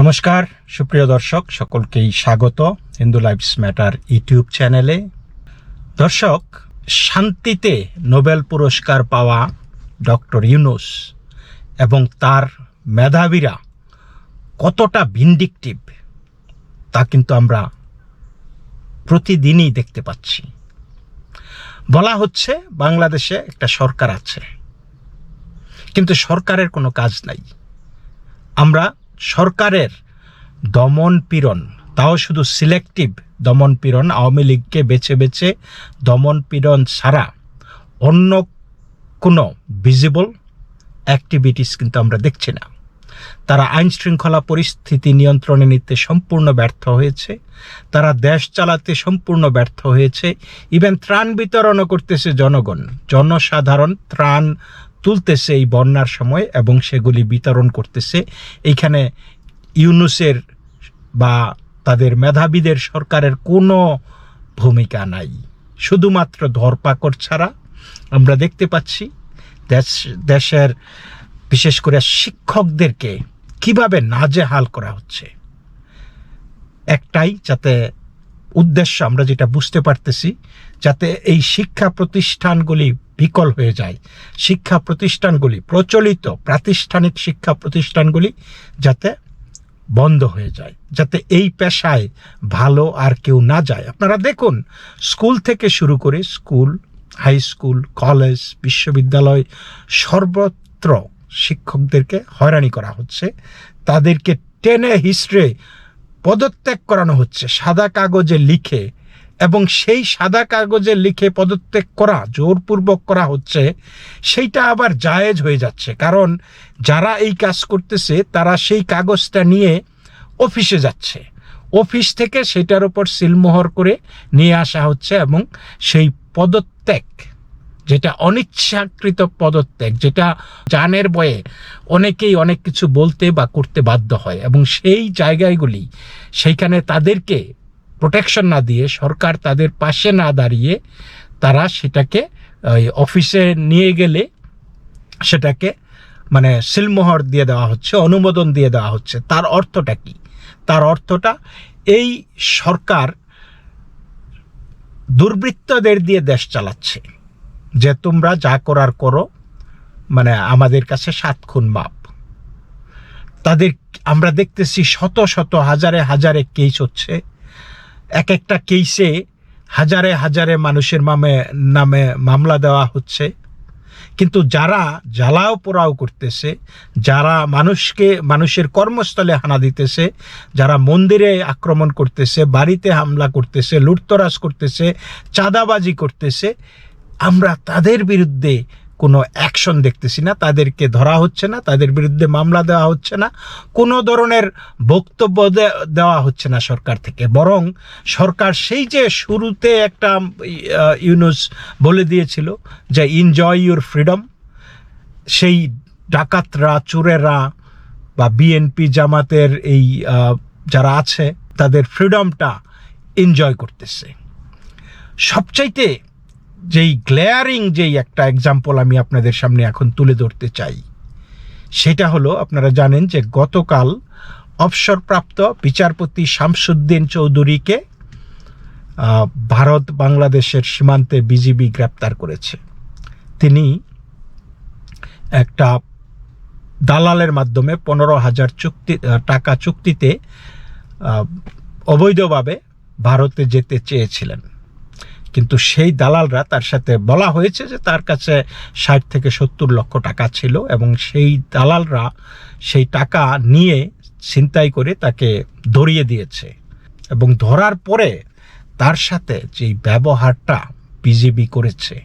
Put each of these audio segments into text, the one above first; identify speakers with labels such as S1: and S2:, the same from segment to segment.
S1: নমস্কার, সুপ্রিয় দর্শক, সকলকেই স্বাগত হিন্দু লাইফস ম্যাটার ইউটিউব চ্যানেলে। দর্শক, শান্তিতে নোবেল পুরস্কার পাওয়া ডক্টর ইউনুস এবং তার মেধাবীরা কতটা ভিন্ডিকটিভ তা কিন্তু আমরা প্রতিদিনই দেখতে পাচ্ছি। বলা হচ্ছে, বাংলাদেশে একটা সরকার আছে। কিন্তু সরকারের কোনো কাজ নাই। আমরা সরকারের দমন পীড়ন, তাও শুধু সিলেক্টিভ দমন পীড়ন, আওয়ামী লীগকে বেছে বেছে দমন পীড়ন ছাড়া অন্য কোনো ভিজিবল অ্যাক্টিভিটিস কিন্তু আমরা দেখছি না। তারা আইন শৃঙ্খলা পরিস্থিতি নিয়ন্ত্রণে নিতে সম্পূর্ণ ব্যর্থ হয়েছে, তারা দেশ চালাতে সম্পূর্ণ ব্যর্থ হয়েছে ইভেন ত্রাণ বিতরণও করতেছে জনগণ, জনসাধারণ ত্রাণ তুলতেছে এই বন্যার সময় এবং সেগুলি বিতরণ করতেছে। এইখানে ইউনুসের বা তাদের মেধাবীদের সরকারের কোনো ভূমিকা নাই। শুধুমাত্র ধরপাকড় ছাড়া আমরা দেখতে পাচ্ছি দেশ, দেশের বিশেষ করে শিক্ষকদেরকে কীভাবে নাজেহাল করা হচ্ছে। একটাই যাতে উদ্দেশ্য আমরা যেটা বুঝতে পারতেছি, যাতে এই শিক্ষা প্রতিষ্ঠানগুলি বিকল হয়ে যায়। শিক্ষা প্রতিষ্ঠানগুলি, প্রচলিত প্রাতিষ্ঠানিক শিক্ষা প্রতিষ্ঠানগুলি যাতে বন্ধ হয়ে যায়, যাতে এই পেশায় ভালো আর কেউ না যায়। আপনারা দেখুন, স্কুল থেকে শুরু করে স্কুল, হাই স্কুল, কলেজ, বিশ্ববিদ্যালয়, সর্বত্র শিক্ষকদেরকে হয়রানি করা হচ্ছে। তাদেরকে টেনে হিস্ট্রে পদত্যাগ করানো হচ্ছে, সাদা কাগজে লিখে, এবং সেই সাদা কাগজে লিখে পদত্যাগ করা, জোরপূর্বক করা হচ্ছে, সেইটা আবার জায়েজ হয়ে যাচ্ছে। কারণ যারা এই কাজ করতেছে, তারা সেই কাগজটা নিয়ে অফিসে যাচ্ছে। অফিস থেকে সেটার উপর সিলমোহর করে নিয়ে আসা হচ্ছে, এবং সেই পদত্যাগ যেটা অনিচ্ছাকৃত পদত্যাগ, যেটা জানের বয়ে অনেকেই অনেক কিছু বলতে বা করতে বাধ্য হয় এবং সেই জায়গাগুলি সেইখানে তাদেরকে প্রোটেকশন না দিয়ে, সরকার তাদের পাশে না দাঁড়িয়ে তারা সেটাকে, ওই অফিসে নিয়ে গেলে সেটাকে মানে সিলমোহর দিয়ে দেওয়া হচ্ছে, অনুমোদন দিয়ে দেওয়া হচ্ছে। তার অর্থটা কি? তার অর্থটা এই সরকার দুর্বৃত্তদের দিয়ে দেশ চালাচ্ছে। যে তোমরা যা করার করো মানে আমাদের কাছে সাত খুন মাপ। তাদের আমরা দেখতেছি শত শত, হাজারে হাজারে কেস হচ্ছে। এক একটা কেসে হাজারে হাজারে মানুষের নামে নামে মামলা দেওয়া হচ্ছে। কিন্তু যারা জ্বালাও পোড়াও করতেছে, যারা মানুষকে, মানুষের কর্মস্থলে হানা দিতেছে, যারা মন্দিরে আক্রমণ করতেছে, বাড়িতে হামলা করতেছে, লুটতরাজ করতেছে, চাঁদাবাজি করতেছে আমরা তাদের বিরুদ্ধে কোনো অ্যাকশন দেখতেছি না, তাদেরকে ধরা হচ্ছে না, তাদের বিরুদ্ধে মামলা দেওয়া হচ্ছে না, কোনো ধরনের বক্তব্য দেওয়া হচ্ছে না সরকার থেকে। বরং সরকার সেই যে শুরুতে একটা ইউনুস বলে দিয়েছিল যে এনজয় ইউর ফ্রিডম সেই ডাকাতরা, চোরেরা বা বিএনপি জামাতের এই যারা আছে, তাদের ফ্রিডমটা এনজয় করতেছে। সবচাইতে যেই গ্লেয়ারিং যেই একটা এক্সাম্পল আমি আপনাদের সামনে এখন তুলে ধরতে চাই, সেটা হলো আপনারা জানেন যে গতকাল অবসরপ্রাপ্ত বিচারপতি শামসুদ্দিন চৌধুরীকে ভারত বাংলাদেশের সীমান্তে বিজিবি গ্রেপ্তার করেছে। তিনি একটা দালালের মাধ্যমে পনেরো হাজার চুক্তি টাকা চুক্তিতে অবৈধভাবে ভারতে যেতে চেয়েছিলেন। কিন্তু সেই দালালরা তার সাথে বলা হয়েছে যে তার কাছে ষাট থেকে সত্তর লক্ষ টাকা ছিল এবং সেই দালালরা সেই টাকা নিয়ে ছিনতাই করে তাকে ধরিয়ে দিয়েছে। এবং ধরার পরে তার সাথে যেই ব্যবহারটা বিজিবি করেছে,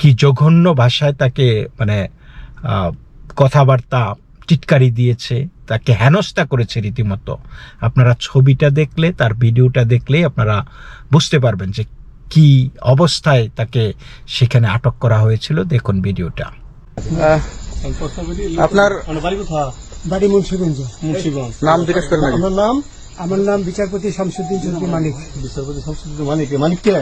S1: কি জঘন্য ভাষায় তাকে মানে কথাবার্তা টিটকারি দিয়েছে, তাকে হেনস্থা করেছে রীতিমতো। আপনারা ছবিটা দেখলে, তার ভিডিওটা দেখলে আপনারা বুঝতে পারবেন যে কি অবস্থায় তাকে সেখানে আটক করা হয়েছিল দেখুন ভিডিওটা।
S2: আপনার
S3: বাড়ি
S4: মুন্সিগঞ্জ।
S2: নাম জিজ্ঞেস করেন
S4: আমার নাম? আমার নাম বিচারপতি শামসুদ্দিন চৌধুরী মানিক।
S3: বিচারপতি শামসুদ্দিন মানিক। মানিক কে?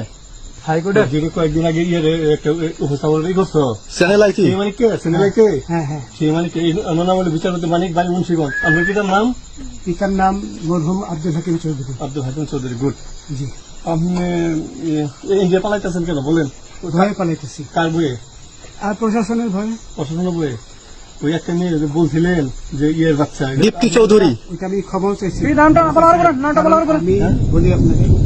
S4: কয়েকদিন আগে ইয়ে একটা উপস্থাপন করছ।
S2: চ্যানেল আইছি
S4: মানে কে? সিনেমা কে
S3: হ্যাঁ হ্যাঁ।
S4: সে মানে কে? আমার নাম হলো বিচারপতি মানিক বাড়ি মুন্সিগঞ্জ। আপনার কি নাম?
S3: পিতার নাম মরহুম আব্দুল হাকিম চৌধুরী।
S4: আব্দুল হাকিম চৌধুরী গুড।
S3: জি।
S4: আপনি ইন্ডিয়া পালাইতেছেন কেন? বলেন।
S3: ভয়ে পালাইতেছি।
S4: কার বইয়ে
S3: আর প্রশাসনের ভয়ে।
S4: প্রশাসনের বইয়ে ওই একটা মেয়ে যে বলছিলেন যে ইয়ের বাচ্চা।
S2: দীপ্তি চৌধুরী।
S3: আমি খবর চাইছি। নামটা বলি আপনাকে দেখাচ্ছি আমি
S4: হ্যাঁ
S3: ইয়ে রুগী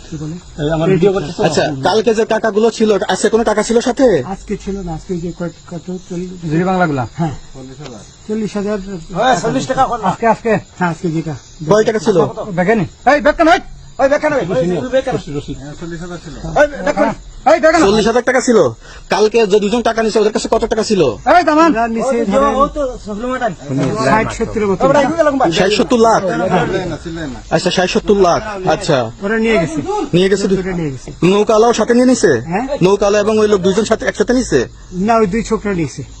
S2: আচ্ছা কালকে যে টাকাগুলো ছিল আজকে কোনো টাকা ছিল সাথে
S3: আজকে ছিল না আজকে যে কত কত চল্লিশ
S4: বাংলাগুলা
S3: হ্যাঁ চল্লিশ হাজার
S4: চল্লিশ টাকা
S3: আজকে আজকে হ্যাঁ আজকে যেটা
S2: কয় টাকা ছিল
S3: দেখেনি এই বেকান হয় ওই বেকান হয়
S4: রসিদ
S3: এই বেকান
S2: চল্লিশ হাজার টাকা ছিল। কালকে যে দুজন টাকা নিছে ওদের কাছে কত টাকা ছিল?
S3: এই দামান নিচে ধরেন ষাট সত্তর মতো।
S2: ষাট সত্তর লাখ। আচ্ছা ষাট সত্তর লাখ। আচ্ছা।
S3: ওরা নিয়ে গেছে।
S2: নিয়ে গেছে দু-
S3: ওটা নিয়ে গেছে।
S2: নৌকালাও সাথে নিয়ে নিছে?
S3: হ্যাঁ।
S2: নৌকালা এবং ওই লোক দুজন সাথে একসাথে নিছে?
S3: না ওই দুই ছোকরা আছে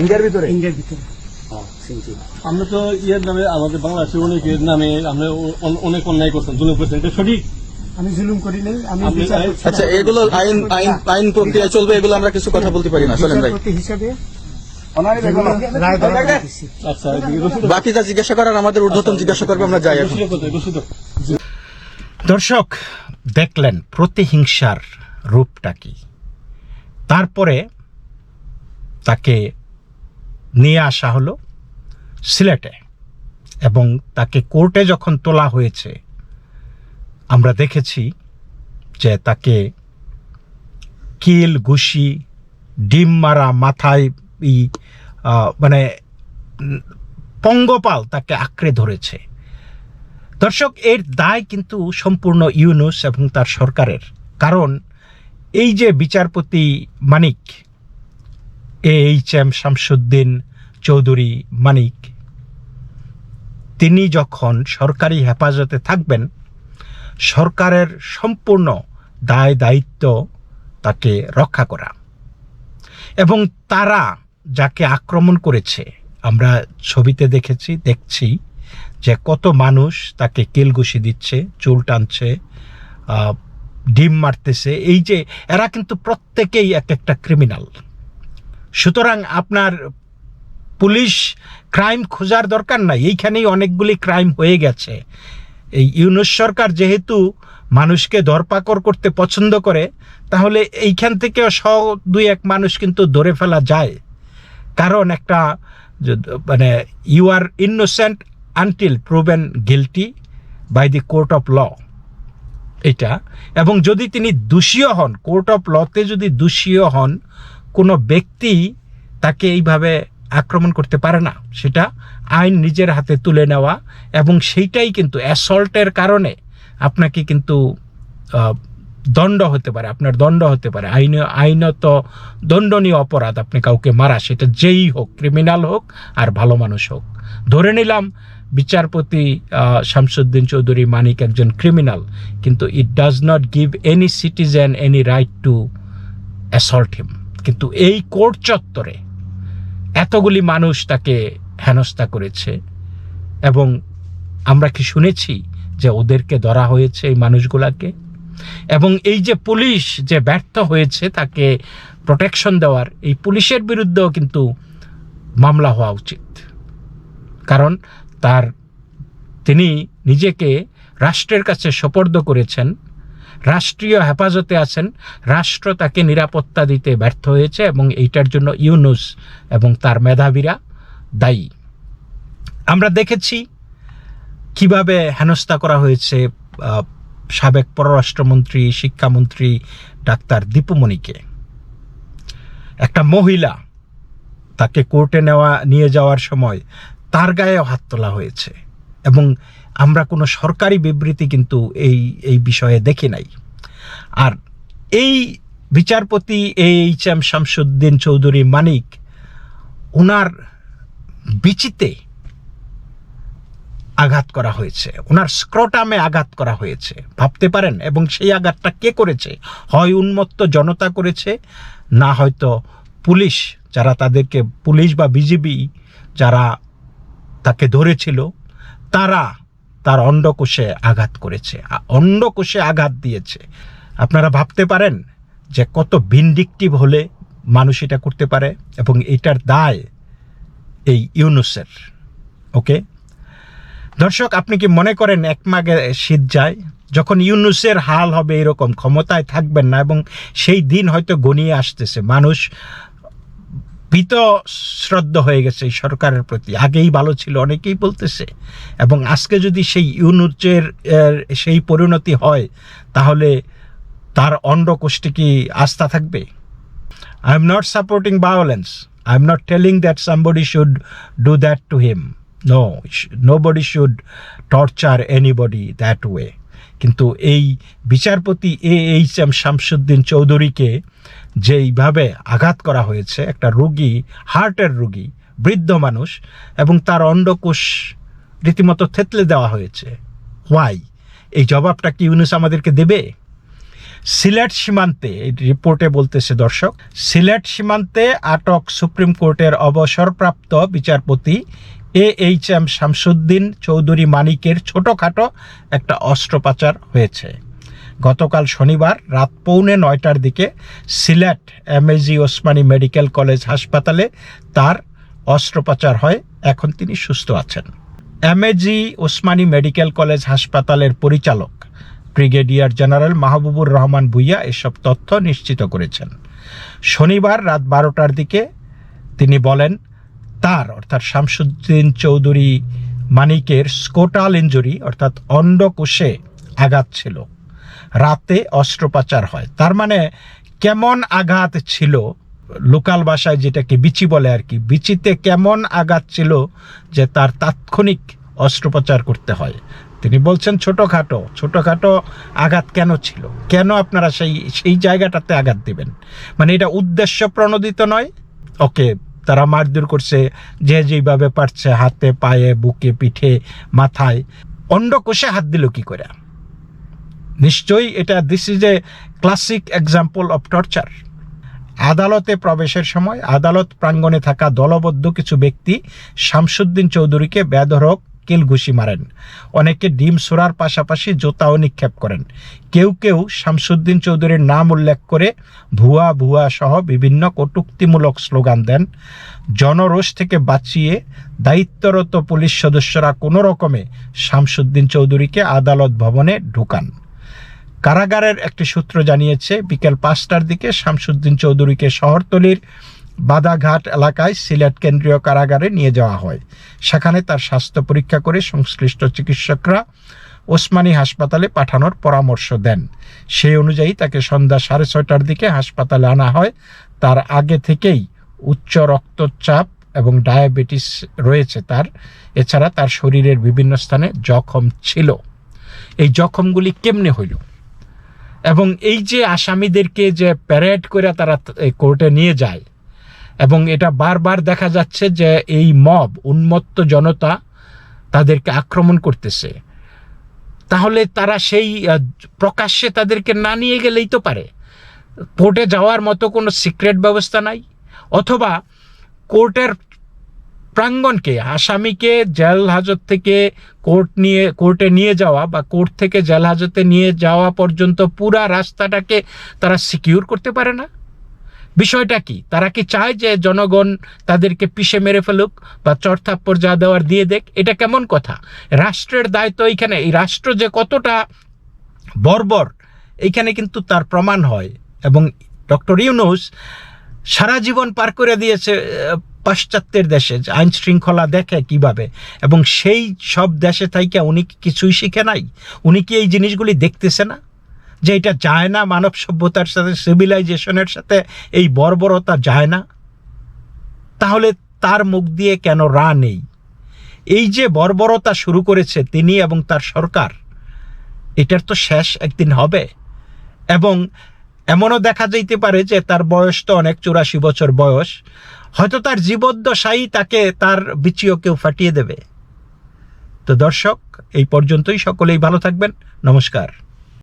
S5: ইন্ডিয়ার ভিতরে?
S3: ইন্ডিয়ার ভিতরে।
S4: আমরা তো ইয়ের নামে আমাদের বাংলাদেশের অনেকের নামে আমরা অনেক অন্যায় করছেন জুলুম করছেন এটা সঠিক?
S3: আমি জুলুম করি নাই আমি।
S2: আচ্ছা এগুলো আইন আইন আইন প্রক্রিয়া চলবে এগুলো আমরা কিছু কথা বলতে পারি না চলেন ভাই।
S3: হিসাবে।
S4: আচ্ছা
S2: বাকি যা জিজ্ঞাসা করার আমাদের ঊর্ধ্বতন জিজ্ঞাসা করবে আমরা যাই এখন।
S1: দর্শক দেখলেন প্রতিহিংসার রূপটা কি? তারপরে তাকে নিয়ে আসা হলো সিলেটে এবং তাকে কোর্টে যখন তোলা হয়েছে, আমরা দেখেছি যে তাকে কিল ঘুষি ডিম মারা মাথায় ই মানে পঙ্গপাল তাকে আঁকড়ে ধরেছে। দর্শক, এর দায় কিন্তু সম্পূর্ণ ইউনুস এবং তার সরকারের। কারণ এই যে বিচারপতি Manik A H M Shamsuddin Chowdhury Manik. তিনি যখন সরকারি হেফাজতে থাকবেন, সরকারের সম্পূর্ণ দায় দায়িত্ব তাকে রক্ষা করা। এবং তারা যাকে আক্রমণ করেছে, আমরা ছবিতে দেখেছি, দেখছি যে কত মানুষ তাকে কেলঘুষি দিচ্ছে, চুল টানছে ডিম মারতেছে। এই যে, এরা কিন্তু প্রত্যেকেই এক একটা ক্রিমিনাল। সুতরাং আপনার পুলিশ ক্রাইম খোঁজার দরকার নাই। এইখানেই অনেকগুলি ক্রাইম হয়ে গেছে। এই ইউনুস সরকার যেহেতু মানুষকে ধরপাকড় করতে পছন্দ করে, তাহলে এইখান থেকেও শ দুই এক মানুষ কিন্তু ধরে ফেলা যায়। কারণ একটা মানে you are innocent until proven guilty by the court of law এটা। এবং যদি তিনি দোষীও হন কোর্ট অফ লতে যদি দোষীও হন কোনো ব্যক্তি তাকে এইভাবে আক্রমণ করতে পারে না। সেটা আইন নিজের হাতে তুলে নেওয়া এবং সেইটাই কিন্তু অ্যাসল্টের কারণে আপনাকে কিন্তু দণ্ড হতে পারে, আপনার দণ্ড হতে পারে। আইন, আইনত দণ্ডনীয় অপরাধ আপনি কাউকে মারা, সেটা যেই হোক, ক্রিমিনাল হোক আর ভালো মানুষ হোক। ধরে নিলাম বিচারপতি শামসুদ্দিন চৌধুরী মানিক একজন ক্রিমিনাল, কিন্তু it does not give any citizen any right to assault him কিন্তু এই কোর্ট চত্বরে এতগুলি মানুষ তাকে হেনস্থা করেছে এবং আমরা কি শুনেছি যে ওদেরকে ধরা হয়েছে এই মানুষগুলাকে? এবং এই যে পুলিশ যে ব্যর্থ হয়েছে তাকে প্রোটেকশন দেওয়ার, এই পুলিশের বিরুদ্ধেও কিন্তু মামলা হওয়া উচিত। কারণ তার, তিনি নিজেকে রাষ্ট্রের কাছে সোপর্দ করেছেন। রাষ্ট্রীয় হেফাজতে আছেন, রাষ্ট্র তাকে নিরাপত্তা দিতে ব্যর্থ হয়েছে এবং এইটার জন্য ইউনুস এবং তার মেধাবীরা দায়ী। আমরা দেখেছি কীভাবে হেনস্থা করা হয়েছে সাবেক পররাষ্ট্রমন্ত্রী, শিক্ষামন্ত্রী ডাক্তার দীপুমণিকে একটা মহিলা তাকে কোর্টে নেওয়া, নিয়ে যাওয়ার সময় তার গায়েও হাত তোলা হয়েছে। এবং আমরা কোনো সরকারি বিবৃতি কিন্তু এই এই বিষয়ে দেখি নাই। আর এই বিচারপতি এইচ এম শামসুদ্দিন চৌধুরী মানিক ওনার বিচিতে আঘাত করা হয়েছে। ওনার স্ক্রটামে আঘাত করা হয়েছে। ভাবতে পারেন, এবং সেই আঘাতটা কে করেছে? হয় উন্মত্ত জনতা করেছে, না হয়তো পুলিশ, যারা তাদেরকে পুলিশ বা বিজিবি, যারা তাকে ধরেছিল তারা তার অন্ডকোষে আঘাত করেছে। অন্ডকোষে আঘাত দিয়েছে। আপনারা ভাবতে পারেন যে কত ভিন্ডিকটিভ হলে মানুষ এটা করতে পারে এবং এটার দায় এই ইউনুসের। ওকে? দর্শক, আপনি কি মনে করেন এক মাগে শীত যায়? যখন ইউনুসের হাল হবে এরকম, ক্ষমতায় থাকবেন না এবং সেই দিন হয়তো গনিয়ে আসতেছে। মানুষ ভীত শ্রদ্ধ হয়ে গেছে এই সরকারের প্রতি আগেই ভালো ছিল, অনেকেই বলতেছে এবং আজকে যদি সেই ইউনুচের সেই পরিণতি হয়, তাহলে তার অন্ডকোষ্ঠী কি আস্থা থাকবে I am not supporting violence. I am not telling that somebody should do that to him. No sh- nobody should torture anybody that way. কিন্তু এই বিচারপতি এ এইচ এম শামসুদ্দিন চৌধুরীকে যেইভাবে আঘাত করা হয়েছে, একটা রুগী, হার্টের রুগী, বৃদ্ধ মানুষ, এবং তার অন্ডকোষ রীতিমতো থেতলে দেওয়া হয়েছে। হোয়াই এই জবাবটা কি ইউনুস আমাদেরকে দেবে? সিলেট সীমান্তে রিপোর্টে বলতেছে দর্শক, সিলেট সীমান্তে আটক সুপ্রিম কোর্টের অবসরপ্রাপ্ত বিচারপতি A H M Shamsuddin Chowdhury মানিকের ছোটোখাটো একটা অস্ত্রোপাচার হয়েছে। গতকাল শনিবার রাত পৌনে নয়টার দিকে Sylhet MAG Osmani medical college হাসপাতালে তার অস্ত্রোপচার হয়। এখন তিনি সুস্থ আছেন। এমএজি ওসমানী মেডিকেল কলেজ হাসপাতালের পরিচালক, ব্রিগেডিয়ার জেনারেল মাহবুবুর রহমান ভুইয়া এসব তথ্য নিশ্চিত করেছেন। শনিবার রাত বারোটার দিকে তিনি বলেন, তার অর্থাৎ শামসুদ্দিন চৌধুরী মানিকের স্কোটাল ইঞ্জুরি অর্থাৎ অন্ডকোষে আঘাত ছিল। রাতে অস্ত্রোপচার হয়। তার মানে কেমন আঘাত ছিল লোকাল ভাষায় যেটাকে বিচি বলে আর কি, বিচিতে কেমন আঘাত ছিল যে তার তাৎক্ষণিক অস্ত্রোপচার করতে হয়। তিনি বলছেন ছোটোখাটো ছোটোখাটো আঘাত কেন ছিল? কেন আপনারা সেই সেই জায়গাটাতে আঘাত দিবেন? মানে এটা উদ্দেশ্য প্রণোদিত নয়। ওকে, তারা মারধর করছে, যে যেইভাবে পারছে, হাতে, পায়ে, বুকে, পিঠে, মাথায়, অন্ডকোষে হাত দিল কি করে? নিশ্চয়ই এটা this is a classic example of torture আদালতে প্রবেশের সময় আদালত প্রাঙ্গণে থাকা দলবদ্ধ কিছু ব্যক্তি শামসুদ্দিন চৌধুরীকে বেধরক কিল ঘুষি মারেন। অনেকে ডিম সোরার পাশাপাশি জোতাও নিক্ষেপ করেন। কেউ কেউ শামসুদ্দিন চৌধুরীর নাম উল্লেখ করে ভুয়া ভুয়া সহ বিভিন্ন কটুক্তিমূলক স্লোগান দেন। জনরোষ থেকে বাঁচিয়ে দায়িত্বরত পুলিশ সদস্যরা কোনো রকমে শামসুদ্দিন চৌধুরীকে আদালত ভবনে ঢুকান। কারাগারের একটি সূত্র জানিয়েছে, বিকেল পাঁচটার দিকে শামসুদ্দিন চৌধুরীকে শহরতলির বাদাঘাট এলাকায় সিলেট কেন্দ্রীয় কারাগারে নিয়ে যাওয়া হয়। সেখানে তার স্বাস্থ্য পরীক্ষা করে সংশ্লিষ্ট চিকিৎসকরা ওসমানী হাসপাতালে পাঠানোর পরামর্শ দেন। সেই অনুযায়ী তাকে সন্ধ্যা সাড়ে ছয়টার দিকে হাসপাতালে আনা হয়। তার আগে থেকেই উচ্চ রক্তচাপ এবং ডায়াবেটিস রয়েছে তার। এছাড়া তার শরীরের বিভিন্ন স্থানে জখম ছিল। এই জখমগুলি কেমনে হইল? এবং এই যে আসামিদেরকে যে প্যারেড করে তারা কোর্টে নিয়ে যায়, এবং এটা বারবার দেখা যাচ্ছে যে এই মব উন্মত্ত জনতা তাদেরকে আক্রমণ করতেছে। তাহলে তারা সেই প্রকাশ্যে তাদেরকে না নিয়ে গেলেই তো পারে। কোর্টে যাওয়ার মতো কোনো সিক্রেট ব্যবস্থা নাই, অথবা কোর্টের প্রাঙ্গণকে আসামিকে জেল হাজত থেকে কোর্ট নিয়ে, কোর্টে নিয়ে যাওয়া বা কোর্ট থেকে জেল হাজতে নিয়ে যাওয়া পর্যন্ত পুরা রাস্তাটাকে তারা সিকিউর করতে পারে না? বিষয়টা কি? তারা কি চায় যে জনগণ তাদেরকে পিষে মেরে ফেলুক বা চড়থাপ্পর যা দেওয়ার দিয়ে দেখ এটা কেমন কথা? রাষ্ট্রের দায়িত্ব এইখানে, এই রাষ্ট্র যে কতটা বর্বর, এইখানে কিন্তু তার প্রমাণ হয়। এবং ডক্টর ইউনুস সারা জীবন পার করে দিয়েছে পাশ্চাত্যের দেশে আইন শৃঙ্খলা দেখে কীভাবে? এবং সেই সব দেশে থাইকে উনি কিছুই শিখে নাই? উনি কি এই জিনিসগুলি দেখতেছে না? যে এটা যায় না মানব সভ্যতার সাথে সিভিলাইজেশনের সাথে, এই বর্বরতা যায় না? তাহলে তার মুখ দিয়ে কেন রা নেই? এই যে বর্বরতা শুরু করেছে তিনি এবং তার সরকার, এটার তো শেষ একদিন হবে। এবং এমনও দেখা যাইতে পারে যে তার বয়স তো অনেক, চুরাশি বছর বয়স। হয়তো তার জীবদ্দশাই তাকে তার বিচিও কেউ ফাটিয়ে দেবে। তো দর্শক, এই পর্যন্তই। সকলেই ভালো থাকবেন। নমস্কার।